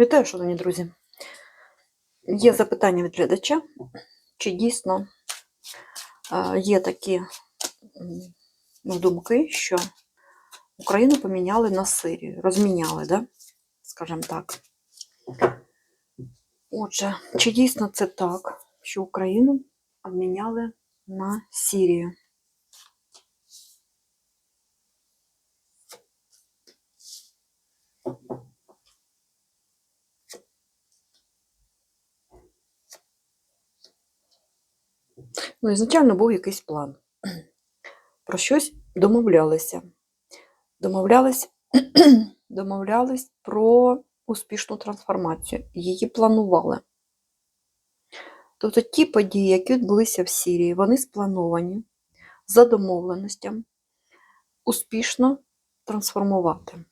Вітаю, шановні друзі. Є запитання від глядача, чи дійсно е, є такі ну, думки, що Україну поміняли на Сирію, розміняли, да? скажімо так. Отже, чи дійсно це так, що Україну обміняли на Сірію? Ну, ізначально був якийсь план. Про щось домовлялися. Домовлялись, домовлялись про успішну трансформацію. Її планували. Тобто ті події, які відбулися в Сірії, вони сплановані за домовленостям успішно трансформувати.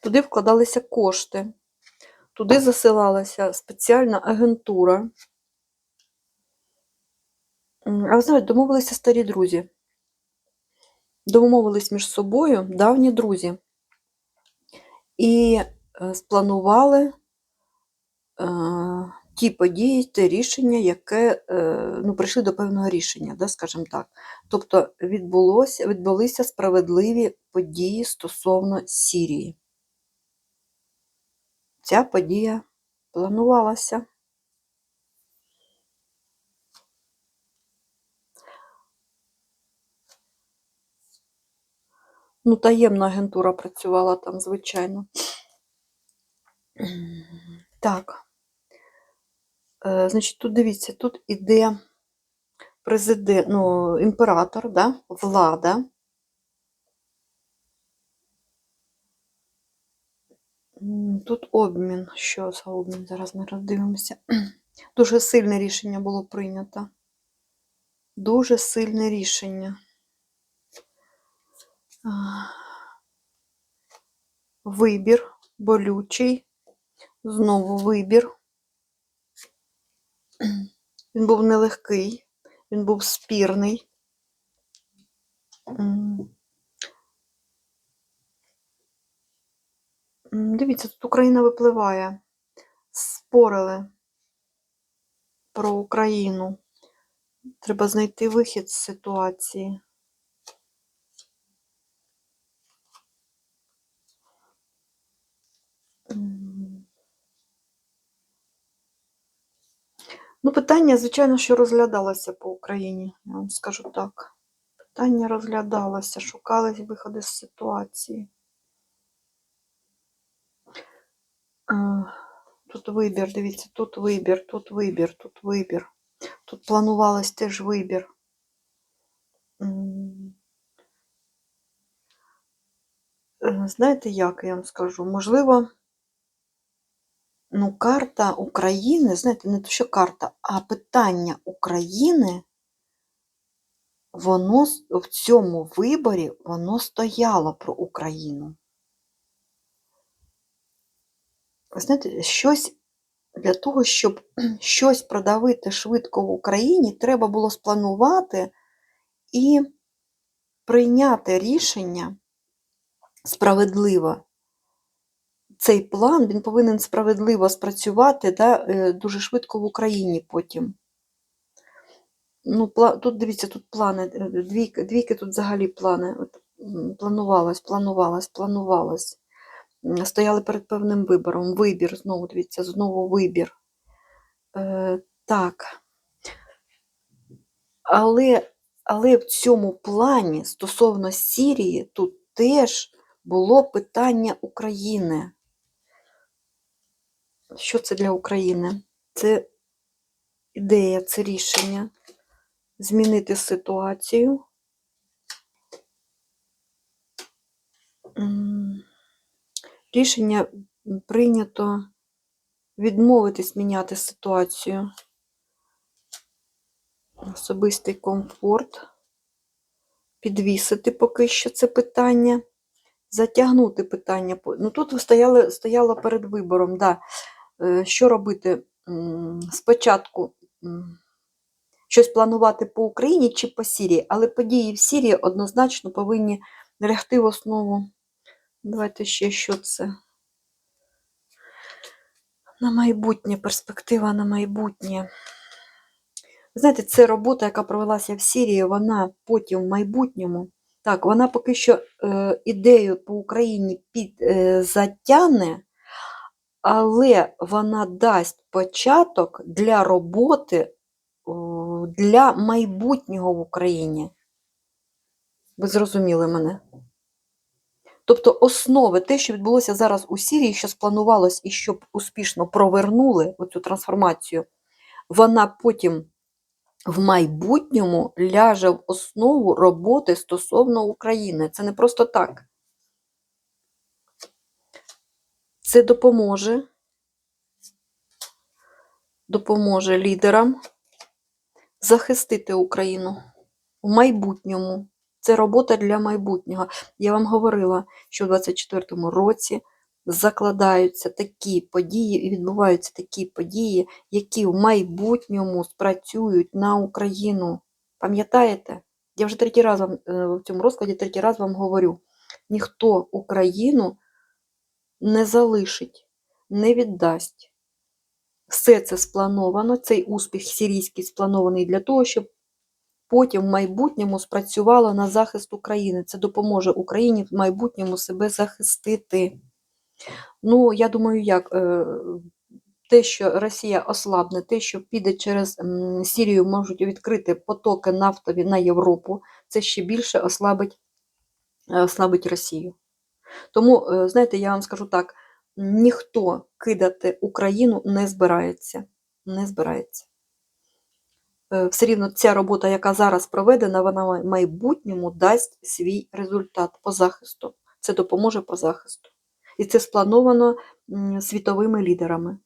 Туди вкладалися кошти. Туди засилалася спеціальна агентура. А ви знаєте, домовилися старі друзі. Домовились між собою давні друзі. І е, спланували е, ті події, те рішення, яке е, ну, прийшли до певного рішення, да, скажімо так. Тобто відбулося, відбулися справедливі події стосовно Сірії. Ця подія планувалася. Ну, таємна агентура працювала там, звичайно. Так. Е, Значить, тут дивіться, тут іде президент, ну, імператор, да? влада. Тут обмін. Що за обмін? Зараз ми роздивимося. Дуже сильне рішення було прийнято. Дуже сильне рішення. Вибір болючий. Знову вибір. Він був нелегкий, він був спірний. М. М, Дивіться, тут Україна випливає. Спорили про Україну. Треба знайти вихід з ситуації. Ну, питання, звичайно, що розглядалося по Україні, я вам скажу так. Питання розглядалося, шукались виходи з ситуації. Е, Тут вибір, дивіться, тут вибір, тут вибір, тут вибір. Тут планувалось теж вибір. Е, Знаєте, як я вам скажу? Можливо, ну, карта України, знаєте, не то, що карта, а питання України, воно в цьому виборі воно стояло про Україну. Знаєте, щось для того, щоб щось продавити швидко в Україні, треба було спланувати і прийняти рішення справедливо. Цей план він повинен справедливо спрацювати да, е, дуже швидко в Україні потім. Ну, тут дивіться, тут плани, е, двійки, двійки тут взагалі плани. От, планувалось, планувалось, планувалось. Стояли перед певним вибором. Вибір, знову дивіться, знову вибір. Е, так. Але, але в цьому плані стосовно Сірії тут теж було питання України. Що це для України? Це ідея, це рішення змінити ситуацію. Рішення прийнято відмовитись міняти ситуацію. Особистий комфорт. Підвісити поки що це питання. Затягнути питання. Ну, тут ви стояли, стояло перед вибором, да. Е, що робити спочатку щось планувати по Україні чи по Сірії, але події в Сірії однозначно повинні лягти в основу. Давайте ще що це. На майбутнє, перспектива на майбутнє. Знаєте, це робота, яка провелася в Сирії, вона потім в майбутньому. Так, вона поки що е, ідею по Україні під, е, затягне, але вона дасть початок для роботи для майбутнього в Україні. Ви зрозуміли мене? Тобто основи, те, що відбулося зараз у Сирії, що спланувалось і щоб успішно провернули оцю трансформацію, вона потім в майбутньому ляже в основу роботи стосовно України. Це не просто так. Це допоможе, допоможе лідерам захистити Україну в майбутньому. Це робота для майбутнього. Я вам говорила, що в 2024 році закладаються такі події і відбуваються такі події, які в майбутньому спрацюють на Україну. Пам'ятаєте? Я вже третій раз вам е, в цьому розкладі третій раз вам говорю: ніхто Україну не залишить, не віддасть. Все це сплановано, цей успіх сирійський спланований для того, щоб потім в майбутньому спрацювало на захист України. Це допоможе Україні в майбутньому себе захистити. Ну, я думаю, як е, те, що Росія ослабне, те, що піде через Сірію, можуть відкрити потоки нафтові на Європу, це ще більше ослабить, е, ослабить Росію. Тому, е, знаєте, я вам скажу так: ніхто кидати Україну не збирається. Не збирається. Е, Все рівно ця робота, яка зараз проведена, вона в майбутньому дасть свій результат по захисту. Це допоможе по захисту. І це сплановано світовими лідерами,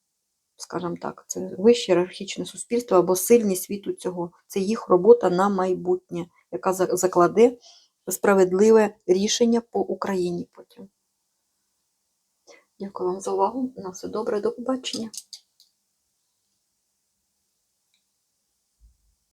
скажімо так. Це вище ієрархічне суспільство або сильні світу цього. Це їх робота на майбутнє, яка закладе справедливе рішення по Україні потім. Дякую вам за увагу. На все добре, до побачення.